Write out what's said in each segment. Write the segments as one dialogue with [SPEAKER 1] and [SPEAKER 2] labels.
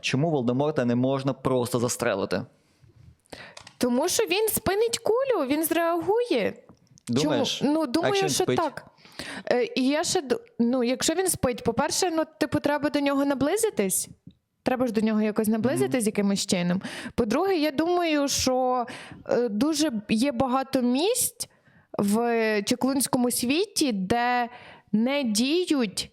[SPEAKER 1] Чому Волдеморта не можна просто застрелити?
[SPEAKER 2] Тому що він спинить кулю, він зреагує.
[SPEAKER 1] Думаєш?
[SPEAKER 2] Чому? Ну, думаю,
[SPEAKER 1] якщо він
[SPEAKER 2] що
[SPEAKER 1] спить?
[SPEAKER 2] так. Е, і я ще ду- ну, якщо він спить, по-перше, ну, типу, треба до нього наблизитись. Треба ж до нього якось наблизитись якимось чином. По-друге, я думаю, що е, дуже є багато місць в чеклунському світі, де не діють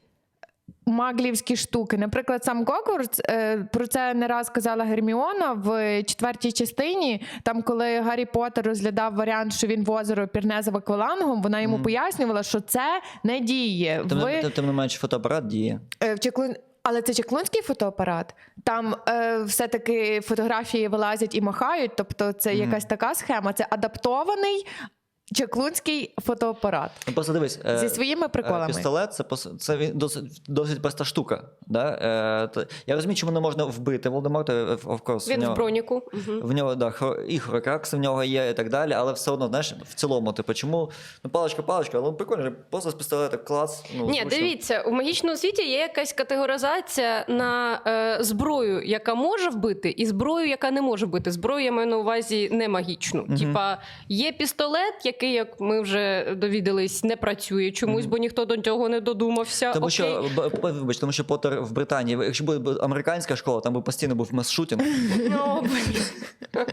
[SPEAKER 2] маглівські штуки. Наприклад, сам Гогвардс, е, про це не раз казала Герміона в четвертій частині. Там, коли Гаррі Поттер розглядав варіант, що він в озеро пірне за аквалангом, вона йому пояснювала, що це не діє.
[SPEAKER 1] Тим,
[SPEAKER 2] Ви-
[SPEAKER 1] тим, тим не менше фотоапарат діє.
[SPEAKER 2] Е, в Чеклун... Але це чеклунський фотоапарат. Там е, все-таки фотографії вилазять і махають. Тобто, це якась така схема. Це адаптований чеклунський фотоапарат
[SPEAKER 1] Ну, просто дивись. е,
[SPEAKER 2] зі своїми
[SPEAKER 1] е,
[SPEAKER 2] приколами.
[SPEAKER 1] Пістолет це, це він досить, досить проста штука. Да? Е, я розумію, чому не можна вбити Волдеморта, е,
[SPEAKER 3] Він
[SPEAKER 1] в
[SPEAKER 3] в броніку.
[SPEAKER 1] В нього да, і хорокракс в нього є, і так далі, але все одно, знаєш, в цілому, типу, чому? Ну, паличка, паличка, але прикольно, просто з пістолета клац. Ну,
[SPEAKER 3] Ні, дивіться, у магічному світі є якась категоризація на е, зброю, яка може вбити, і зброю, яка не може вбити. Зброю я маю на увазі не магічну. Типа є пістолет, який, як ми вже довідались, не працює чомусь, бо ніхто до цього не додумався.
[SPEAKER 1] Тому
[SPEAKER 3] Окей.
[SPEAKER 1] що, б- б- вибач, тому що Поттер в Британії, якщо буде американська школа, там би постійно був мас-шутінг.
[SPEAKER 3] Ну, блін.